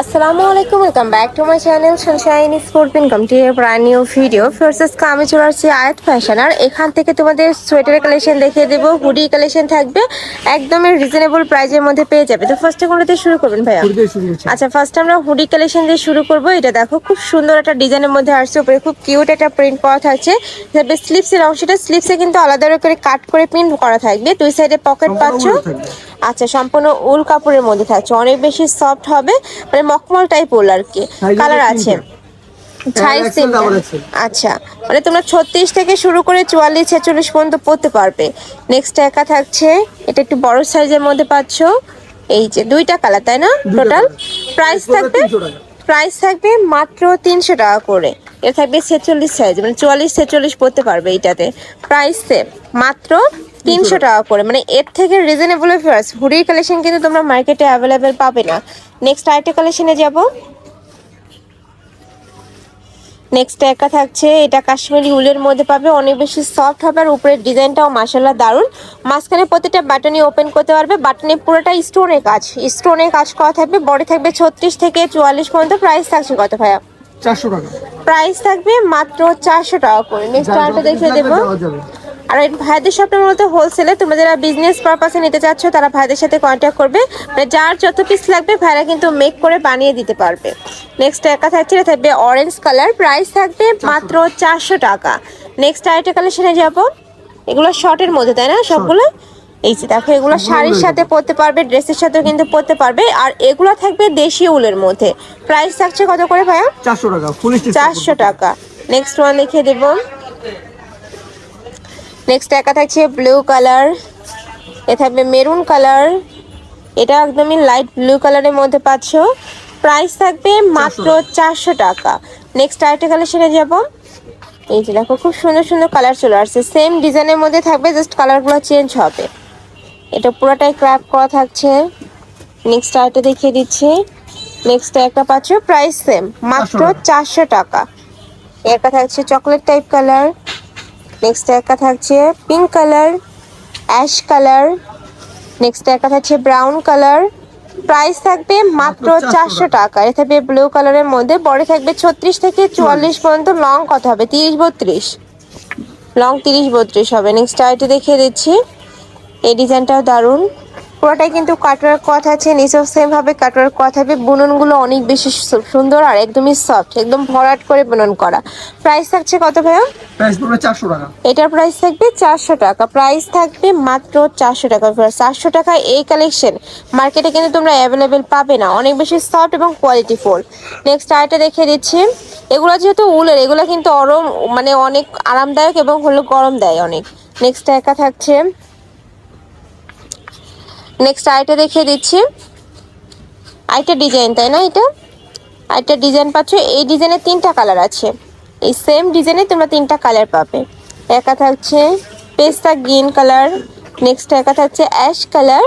আসসালামু আলাইকুম welcome back to my channel sunshine sport income T brand new video ফার্সেস আমি চলে আসছি আয়াত ফ্যাশন আর এখান থেকে তোমাদের সোয়েটারের কালেকশন দেখিয়ে দেবো হুডি কালেকশন থাকবে একদমই রিজনেবল প্রাইজের মধ্যে পেয়ে যাবে। তো ফার্স্টে কোনোতে শুরু করবেন ভাইয়া? দিয়ে আচ্ছা ফার্স্ট আমরা হুডি কালেকশন দিয়ে শুরু করব। এটা দেখো খুব সুন্দর একটা ডিজাইনের মধ্যে আসছে উপরে খুব কিউট একটা প্রিন্ট করা থাকছে। তবে স্লিপসের অংশটা স্লিপসে কিন্তু আলাদা করে কাট করে প্রিন্ট করা থাকবে। দুই সাইডে পকেট পাচ্ছ। আচ্ছা সম্পূর্ণ উল কাপড়ের মধ্যে থাকছে। অনেক বেশি সফট হবে মানে মকমল টাইপ উল আর কি। কালার আছে। double XL আচ্ছা মানে তোমরা ছত্রিশ থেকে শুরু করে চুয়াল্লিশ ছেচল্লিশ পর্যন্ত পড়তে পারবে। নেক্সট একা থাকছে এটা একটু বড় সাইজের মধ্যে পাচ্ছ। এই যে দুইটা কালার তাই না? টোটাল। প্রাইস থাকবে? 300 প্রাইস থাকবে মাত্র তিনশো টাকা করে। এটা থাকবে ছেচল্লিশ সাইজ মানে চুয়াল্লিশ ছেচল্লিশ পড়তে পারবে এইটাতে। প্রাইস সেম মাত্র তিনশো টাকা করে। মানে এর থেকে রিজনেবল প্রাইস হুডির কালেকশন কিন্তু তোমরা মার্কেটে অ্যাভেলেবেল পাবে না। নেক্সট আরেকটা কালেকশনে যাব। নেক্সট একা থাকছে এটা কাশ্মীরি উলের মধ্যে পাবে। অনেক বেশি সফট হবে আর উপরের ডিজাইনটাও মাসাল্লাহ দারুণ। মাঝখানে প্রতিটা বাটনই ওপেন করতে পারবে। বাটনে পুরোটা স্টোনের কাজ। স্টোনের কাজ করা থাকবে। বডি থাকবে ছত্রিশ থেকে চুয়াল্লিশ পর্যন্ত। প্রাইস থাকছে কত ভাইয়া? চারশো টাকা। প্রাইস থাকবে মাত্র চারশো টাকা করে। নেক্সট আরেকটা দেখিয়ে দেবো। আর এই ভাইদের শপটা মূলত হোলসেলে তোমরা যারা বিজনেস পারপাসে নিতে চাচ্ছ তারা ভাইদের সাথে কন্ট্যাক্ট করবে। মানে যার যত পিস লাগবে ভাইরা কিন্তু মেক করে বানিয়ে দিতে পারবে। নেক্সট একা থাকছে এটা থাকবে অরেঞ্জ কালার প্রাইস থাকবে মাত্র চারশো টাকা। নেক্সট আরেকটা কালেকশনে যাব। এগুলো শর্টের মধ্যে তাই না? সবগুলো? এই যে দেখো এগুলো শাড়ির সাথে পরতে পারবে ড্রেসের সাথেও কিন্তু পরতে পারবে। আর এগুলো থাকবে দেশি উলের মধ্যে। প্রাইস থাকছে কত করে ভাইয়া? চারশো টাকা চারশো টাকা। নেক্সট ওয়ান দেখিয়ে দেব। নেক্সট একা থাকছে ব্লু কালার এ থাকবে মেরুন কালার এটা একদমই লাইট ব্লু কালারের মধ্যে পাচ্ছ। প্রাইস থাকবে মাত্র চারশো টাকা। নেক্সট আরেকটা কালেকশনে যাব। এই যে দেখো খুব সুন্দর সুন্দর কালার চলে আসছে। সেম ডিজাইনের মধ্যে থাকবে জাস্ট কালারগুলো চেঞ্জ হবে। এটা পুরোটাই ক্র্যাপ করা থাকছে। নেক্সট আরেকটা দেখিয়ে দিচ্ছি। নেক্সট একটা পাচ্ছ প্রাইস সেম মাত্র চারশো টাকা। একটা থাকছে চকলেট টাইপ কালার নেক্সট একটা থাকছে pink colour ash colour next একটা থাকছে ব্রাউন কালার প্রাইস থাকবে মাত্র মাত্র 400 চারশো টাকা। এটা থাকবে ব্লু কালারের মধ্যে বড় থাকবে ছত্রিশ থেকে চুয়াল্লিশ পর্যন্ত লং কত হবে? তিরিশ বত্রিশ। লং তিরিশ বত্রিশ হবে। নেক্সট আর দেখিয়ে দিচ্ছি। এই ডিজাইনটাও দারুণ। পুরোটাই কিন্তু কাটওয়ার্ক কথা আছে নিচেও সেম ভাবে কাটওয়ার্ক কথা হবে বুননগুলো অনেক বেশি সুন্দর আর একদমই সফট একদম ভরাট করে বুনন করা। প্রাইস থাকছে কত ভাইয়া? প্রাইস পড়বে চারশো টাকা। এটার প্রাইস থাকবে চারশো টাকা। প্রাইস থাকবে মাত্র চারশো টাকা চারশো টাকা এই কালেকশন মার্কেটে কিন্তু তোমরা অ্যাভেলেবেল পাবে না। অনেক বেশি সফট এবং কোয়ালিটি ফুল। নেক্সট আরেকটা দেখিয়ে দিচ্ছি। এগুলো যেহেতু উলের এগুলো কিন্তু অরম মানে অনেক আরামদায়ক এবং হলো গরম দেয় অনেক। নেক্সট একা থাকছে। নেক্সট আরেকটা দেখিয়ে দিচ্ছি। আরেকটা ডিজাইন তাই না এটা? আরেকটা ডিজাইন পাচ্ছ। এই ডিজাইনের তিনটা কালার আছে। এই সেম ডিজাইনে তোমরা তিনটা কালার পাবে। একা থাকছে পেস্তা গ্রিন কালার নেক্সট একা থাকছে অ্যাশ কালার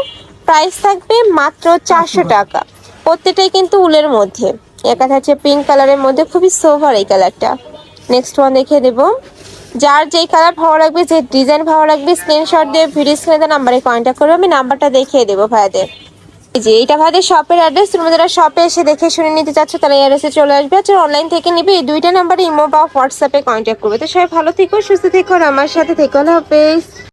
প্রাইস থাকবে মাত্র চারশো টাকা। প্রত্যেকটাই কিন্তু উলের মধ্যে। একা থাকছে পিঙ্ক কালারের মধ্যে। খুবই সোভার এই কালারটা নেক্সট ওয়ান দেখিয়ে দেবো। যার যেই কালার ভালো লাগবে, যে ডিজাইন ভালো লাগবে স্ক্রিনশট দিয়ে ভিডিও স্ক্রিনে নাম্বারে কন্ট্যাক্ট করবে। আমি নাম্বারটা দেখিয়ে দেবো ভাইয়াদের। যে এটা ভাইদের শপের অ্যাড্রেস তোমরা যারা শপে এসে দেখে শুনে নিতে চাচ্ছ, তারা এই অ্যাড্রেসে চলে আসবে। আর অনলাইন থেকে নিবে, এই দুইটা নাম্বারে ইমো বা হোয়াটসঅ্যাপে কন্ট্যাক্ট করবে। তো সবাই ভালো থেকো, সুস্থ থেকো, আর আমার সাথে থেকো। হাফেজ।